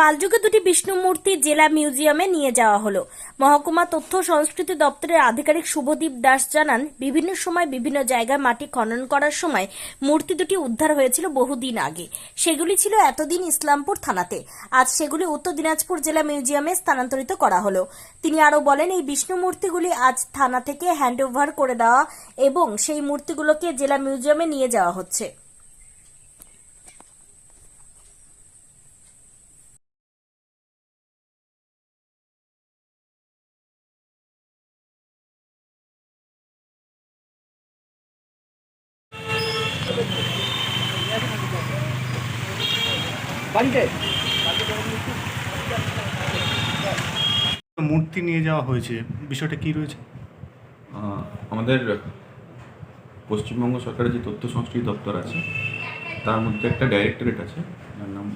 পালযুগে দুটি বিষ্ণু মূর্তি জেলা মিউজিয়ামে নিয়ে যাওয়া হলো। মহকুমা তথ্য সংস্কৃতি দপ্তরের আধিকারিক শুভদীপ দাস জানান, বিভিন্ন সময় বিভিন্ন জায়গায় মাটি খনন করার সময় মূর্তি দুটি উদ্ধার হয়েছিল বহুদিন আগে। সেগুলি ছিল এতদিন ইসলামপুর থানাতে। আজ সেগুলি উত্তর দিনাজপুর জেলা মিউজিয়ামে স্থানান্তরিত করা হলো। তিনি আরও বলেন, এই বিষ্ণু মূর্তিগুলি আজ থানা থেকে হ্যান্ডওভার করে দেওয়া এবং সেই মূর্তিগুলোকে জেলা মিউজিয়ামে নিয়ে যাওয়া হচ্ছে। মূর্তি নিয়ে যাওয়া হয়েছে। বিষয়টা কি রয়েছে? আমাদের পশ্চিমবঙ্গ সরকারের যে তথ্য সংস্কৃতি দপ্তর আছে তার মধ্যে একটা ডাইরেক্টরেট আছে যার নাম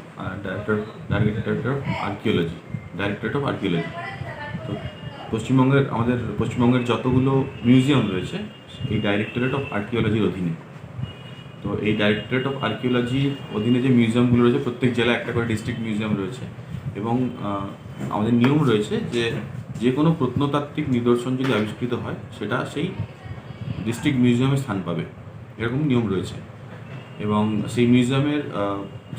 director directorate of archaeology directorate of archaeology তো পশ্চিমবঙ্গের আমাদের পশ্চিমবঙ্গের যতগুলো মিউজিয়াম রয়েছে এই ডাইরেক্টরেট অফ আর্কিওলজির অধীনে। তো এই ডাইরেক্টরেট অফ আর্কিওলজির অধীনে যে মিউজিয়ামগুলো রয়েছে, প্রত্যেক জেলায় একটা করে ডিস্ট্রিক্ট মিউজিয়াম রয়েছে। এবং আমাদের নিয়ম রয়েছে যে যে কোনো প্রত্নতাত্ত্বিক নিদর্শন যদি আবিষ্কৃত হয়, সেটা সেই ডিস্ট্রিক্ট মিউজিয়ামে স্থান পাবে। এরকম নিয়ম রয়েছে। এবং সেই মিউজিয়ামের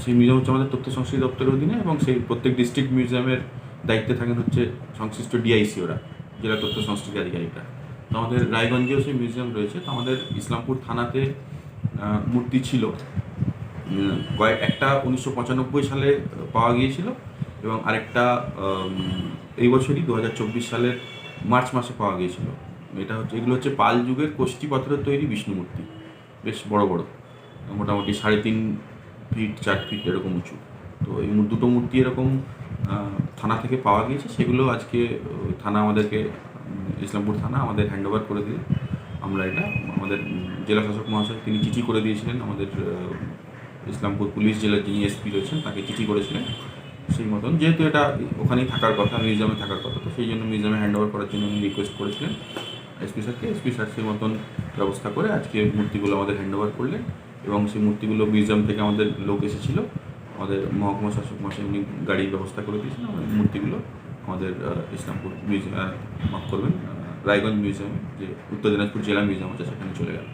সেই মিউজিয়াম হচ্ছে আমাদের তথ্য সংস্কৃতি দপ্তরের অধীনে এবং সেই প্রত্যেক ডিস্ট্রিক্ট মিউজিয়ামের দায়িত্বে থাকেন হচ্ছে সংশ্লিষ্ট ডিআইসি ওরা, জেলা তথ্য সংস্কৃতি আধিকারিকরা। তো আমাদের রায়গঞ্জেও সেই মিউজিয়াম রয়েছে। তো আমাদের ইসলামপুর থানাতে মূর্তি ছিল। কয়েক একটা উনিশশো পঁচানব্বই সালে পাওয়া গিয়েছিল এবং আরেকটা এই বছরই দু হাজার চব্বিশ সালের মার্চ মাসে পাওয়া গিয়েছিল। এটা হচ্ছে এগুলো হচ্ছে পাল যুগের কোষ্ঠী পাথরের তৈরি বিষ্ণু মূর্তি। বেশ বড় বড়। মোটামুটি সাড়ে তিন ফিট, চার ফিট এরকম উঁচু। তো এই দুটো মূর্তি এরকম থানা থেকে পাওয়া গিয়েছে। সেগুলো আজকে থানা আমাদেরকে ইসলামপুর থানা আমাদের হ্যান্ড ওভার করে দিয়ে আমরা এটা, আমাদের জেলা শাসক মহাশয় তিনি চিঠি করে দিয়েছিলেন, আমাদের ইসলামপুর পুলিশ জেলার যিনি এসপি রয়েছেন, তাকে চিঠি করেছিলেন। সেই মতন, যেহেতু এটা ওখানেই থাকার কথা, মিউজিয়ামে থাকার কথা, তো সেই জন্য মিউজিয়ামে হ্যান্ড ওভার করার জন্য উনি রিকোয়েস্ট করেছিলেন এসপি স্যারকে। এসপি স্যার সেই মতন ব্যবস্থা করে আজকে মূর্তিগুলো আমাদের হ্যান্ড ওভার করলেন এবং সেই মূর্তিগুলো মিউজিয়াম থেকে আমাদের লোক এসেছিল। আমাদের মহকুমা শাসক মশাই উনি গাড়ির ব্যবস্থা করে দিয়েছিলেন মূর্তিগুলো আমাদের ইসলামপুর মিউজিয়াম মাফ করবেন রায়গঞ্জ মিউজিয়ামে যে উত্তর দিনাজপুর জেলা মিউজিয়াম আছে সেখানে চলে গেল।